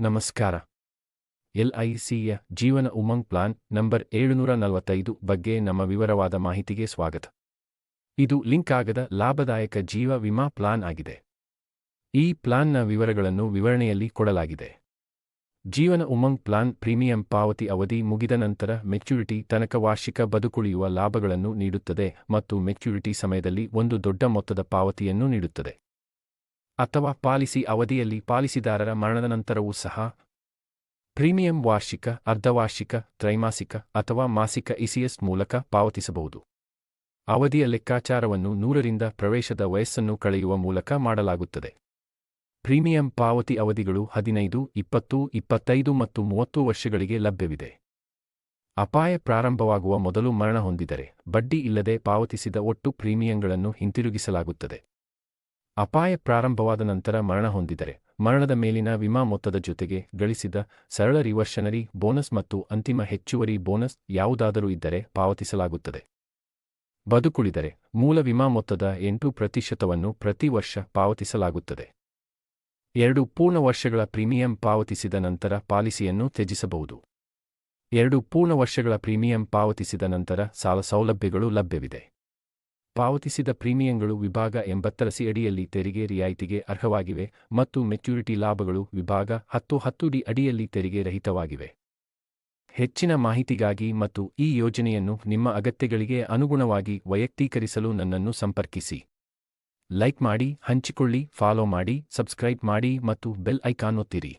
ನಮಸ್ಕಾರ. ಎಲ್ಐಸಿಯ ಜೀವನ Umang plan number ಏಳುನೂರ ನಲವತ್ತೈದು ಬಗ್ಗೆ ನಮ್ಮ ವಿವರವಾದ ಮಾಹಿತಿಗೆ ಸ್ವಾಗತ. ಇದು ಲಿಂಕ್ ಆಗದ ಲಾಭದಾಯಕ ಜೀವ ವಿಮಾ ಪ್ಲಾನ್ ಆಗಿದೆ. ಈ ಪ್ಲಾನ್ನ ವಿವರಗಳನ್ನು ವಿವರಣೆಯಲ್ಲಿ ಕೊಡಲಾಗಿದೆ. ಜೀವನ ಉಮಂಗ್ ಪ್ಲಾನ್ ಪ್ರೀಮಿಯಂ ಪಾವತಿ ಅವಧಿ ಮುಗಿದ ನಂತರ ಮೆಚ್ಯೂರಿಟಿ ತನಕ ವಾರ್ಷಿಕ ಬದುಕುಳಿಯುವ ಲಾಭಗಳನ್ನು ನೀಡುತ್ತದೆ ಮತ್ತು ಮೆಚ್ಯೂರಿಟಿ ಸಮಯದಲ್ಲಿ ಒಂದು ದೊಡ್ಡ ಮೊತ್ತದ ಪಾವತಿಯನ್ನು ನೀಡುತ್ತದೆ. ಅಥವಾ ಪಾಲಿಸಿ ಅವಧಿಯಲ್ಲಿ ಪಾಲಿಸಿದಾರರ ಮರಣದ ನಂತರವೂ ಸಹ ಪ್ರೀಮಿಯಂ ವಾರ್ಷಿಕ, ಅರ್ಧವಾರ್ಷಿಕ, ತ್ರೈಮಾಸಿಕ ಅಥವಾ ಮಾಸಿಕ ಇಸಿಎಸ್ ಮೂಲಕ ಪಾವತಿಸಬಹುದು. ಅವಧಿಯ ಲೆಕ್ಕಾಚಾರವನ್ನು ನೂರರಿಂದ ಪ್ರವೇಶದ ವಯಸ್ಸನ್ನು ಕಳೆಯುವ ಮೂಲಕ ಮಾಡಲಾಗುತ್ತದೆ. ಪ್ರೀಮಿಯಂ ಪಾವತಿ ಅವಧಿಗಳು ಹದಿನೈದು, ಇಪ್ಪತ್ತು, ಇಪ್ಪತ್ತೈದು ಮತ್ತು ಮೂವತ್ತು ವರ್ಷಗಳಿಗೆ ಲಭ್ಯವಿದೆ. ಅಪಾಯ ಪ್ರಾರಂಭವಾಗುವ ಮೊದಲು ಮರಣ ಹೊಂದಿದರೆ ಬಡ್ಡಿ ಇಲ್ಲದೆ ಪಾವತಿಸಿದ ಒಟ್ಟು ಪ್ರೀಮಿಯಂಗಳನ್ನು ಹಿಂತಿರುಗಿಸಲಾಗುತ್ತದೆ. ಅಪಾಯ ಪ್ರಾರಂಭವಾದ ನಂತರ ಮರಣ ಹೊಂದಿದರೆ, ಮರಣದ ಮೇಲಿನ ವಿಮಾ ಮೊತ್ತದ ಜೊತೆಗೆ ಗಳಿಸಿದ ಸರಳ ರಿವರ್ಷನರಿ ಬೋನಸ್ ಮತ್ತು ಅಂತಿಮ ಹೆಚ್ಚುವರಿ ಬೋನಸ್ ಯಾವುದಾದರೂ ಇದ್ದರೆ ಪಾವತಿಸಲಾಗುತ್ತದೆ. ಬದುಕುಳಿದರೆ ಮೂಲ ವಿಮಾ ಮೊತ್ತದ ಎಂಟು ಪ್ರತಿಶತವನ್ನು ಪ್ರತಿ ವರ್ಷ ಪಾವತಿಸಲಾಗುತ್ತದೆ. ಎರಡು ಪೂರ್ಣ ವರ್ಷಗಳ ಪ್ರೀಮಿಯಂ ಪಾವತಿಸಿದ ನಂತರ ಪಾಲಿಸಿಯನ್ನು ತ್ಯಜಿಸಬಹುದು. ಎರಡು ಪೂರ್ಣ ವರ್ಷಗಳ ಪ್ರೀಮಿಯಂ ಪಾವತಿಸಿದ ನಂತರ ಸಾಲ ಸೌಲಭ್ಯಗಳು ಲಭ್ಯವಿದೆ. ಪಾವತಿಸಿದ ಪ್ರೀಮಿಯಂಗಳು ವಿಭಾಗ ಎಂಬತ್ತರ ಸಿ ಅಡಿಯಲ್ಲಿ ತೆರಿಗೆ ರಿಯಾಯಿತಿಗೆ ಅರ್ಹವಾಗಿವೆ ಮತ್ತು ಮೆಚ್ಯೂರಿಟಿ ಲಾಭಗಳು ವಿಭಾಗ ಹತ್ತು ಹತ್ತು ಡಿ ಅಡಿಯಲ್ಲಿ ತೆರಿಗೆ ರಹಿತವಾಗಿವೆ. ಹೆಚ್ಚಿನ ಮಾಹಿತಿಗಾಗಿ ಮತ್ತು ಈ ಯೋಜನೆಯನ್ನು ನಿಮ್ಮ ಅಗತ್ಯಗಳಿಗೆ ಅನುಗುಣವಾಗಿ ವೈಯಕ್ತೀಕರಿಸಲು ನನ್ನನ್ನು ಸಂಪರ್ಕಿಸಿ. ಲೈಕ್ ಮಾಡಿ, ಹಂಚಿಕೊಳ್ಳಿ, ಫಾಲೋ ಮಾಡಿ, ಸಬ್ಸ್ಕ್ರೈಬ್ ಮಾಡಿ ಮತ್ತು ಬೆಲ್ ಐಕಾನ್ ಒತ್ತಿರಿ.